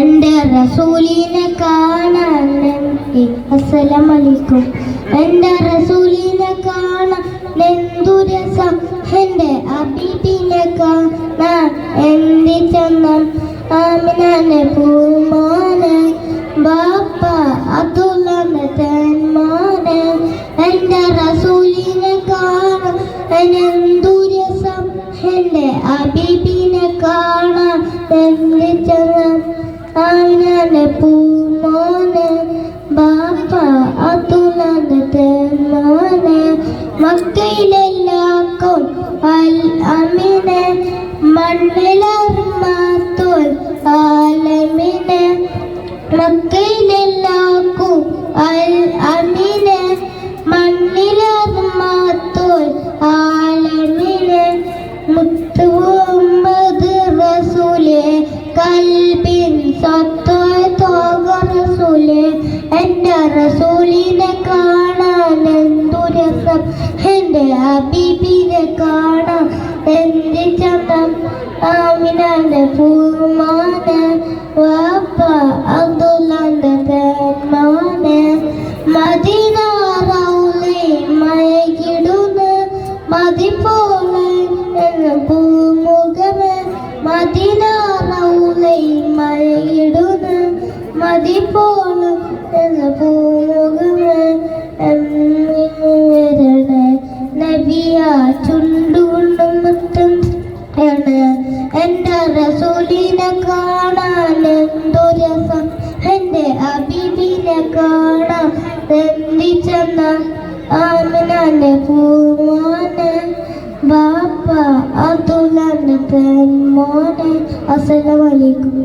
എന്റെ റസൂലിനെ കാണാൻ അസ്സലാമലൈക്കും. എന്റെ റസൂലിനെ കാണാൻ എന്തു രസം. എന്റെ അബീബിനെ കാണാൻ എന്തി ചന്ദം ആമിനെ പൂമാനെ ബാപ്പ അതുള്ളന്റെ തന്മാനെ എന്റെ റസൂലിനെ കാണാൻ എന്തു രസം. എന്റെ അബീബിനെ ആമിനാനെ പൂമാനെ ബാപ്പ അതുള്ളന്റെ തന്മാനെ മക്കയിലെല്ലാക്കും അൽ അമിനെ മണ്ണിലർമാത്തോൽ ആലമിനെ മക്കയിലെല്ലാക്കും അൽ അമിനെ റസൂലിനെ കാണാൻ എന്തു രസം? എന്റെ ഹബീബിനെ കാണാൻ എന്ത് ചന്തം? ആമിനാന്റെ പൂമാനെ ചുണ്ടുകൊണ്ടും ആണ്. എന്റെ റസൂലിനെ കാണാൻ എന്തു രസം. എന്റെ അബിബിനെ കാണാൻ എന്തി ചെന്ന ആമിനാന്റെ പൂമോനെ. ബാപ്പ അതുലാന്റെ മോനെ അസ്സലാമലൈക്കും